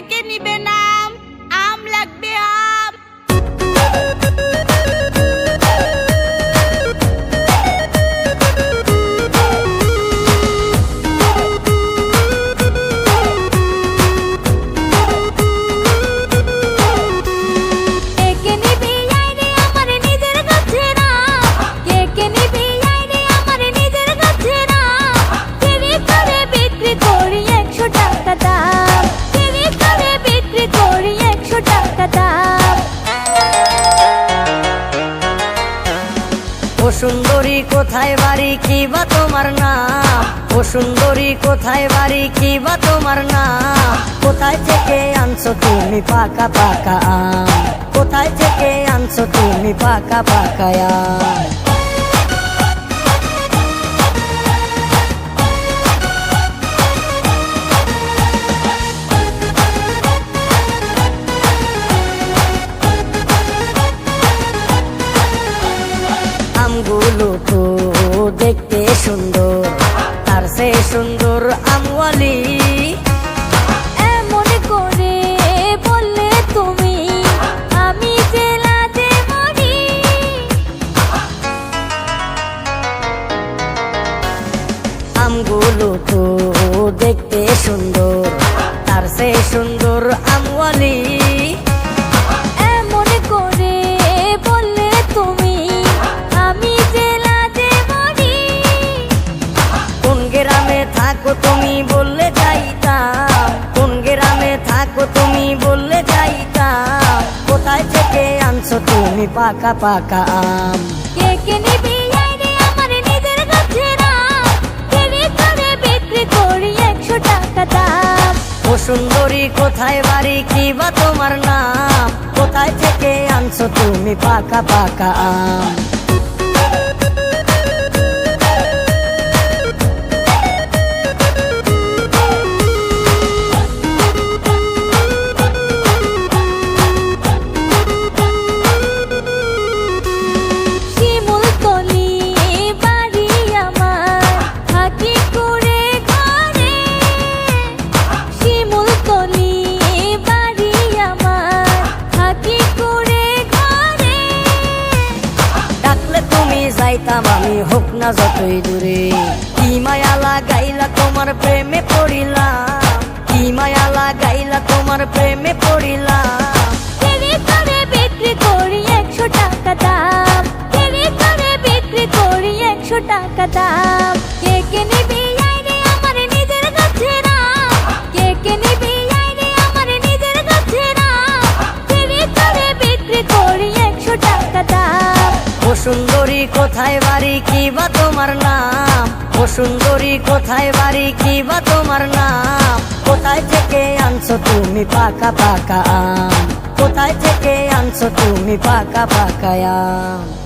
থেকে নিবে নাম? আম লাগবে কোথায় বাড়ি কি বা তোমার নাম? ও সুন্দরী, কোথায় বাড়ি কি বা তোমার নাম? কোথায় থেকে আনছো তুমি পাকা পাকা আম? কোথায় থেকে আনছো তুমি পাকা পাকা আম? সুন্দর আমওয়ালি এমন করে বললে তুমি, আমি জেলাতে মরি আমগুলো তো দেখতে সুন্দর, তার সে সুন্দর তুমি পাকা পাকা আম। কে কে নিবি আইরে আমার নিজের কাছে কেড়ে করে বিক্রি করি একশো টাকা দাম। ও সুন্দরী কোথায় বাড়ি কি বা তোমার নাম? কোথায় থেকে আনছো তুমি পাকা পাকা আম? যাইতাম আমি হোক না যতই দূরে। কি মায়া লাগাইলা তোমার প্রেমে পড়িলাম। সুন্দরী কোথায় বাড়ি, কি বা তোমার নাম? ও সুন্দরী কোথায় বাড়ি, কি বা তোমার নাম? কোথায় থেকে আনছো তুমি পাকা পাকা আম? কোথায় থেকে আনছো তুমি পাকা পাকা আম?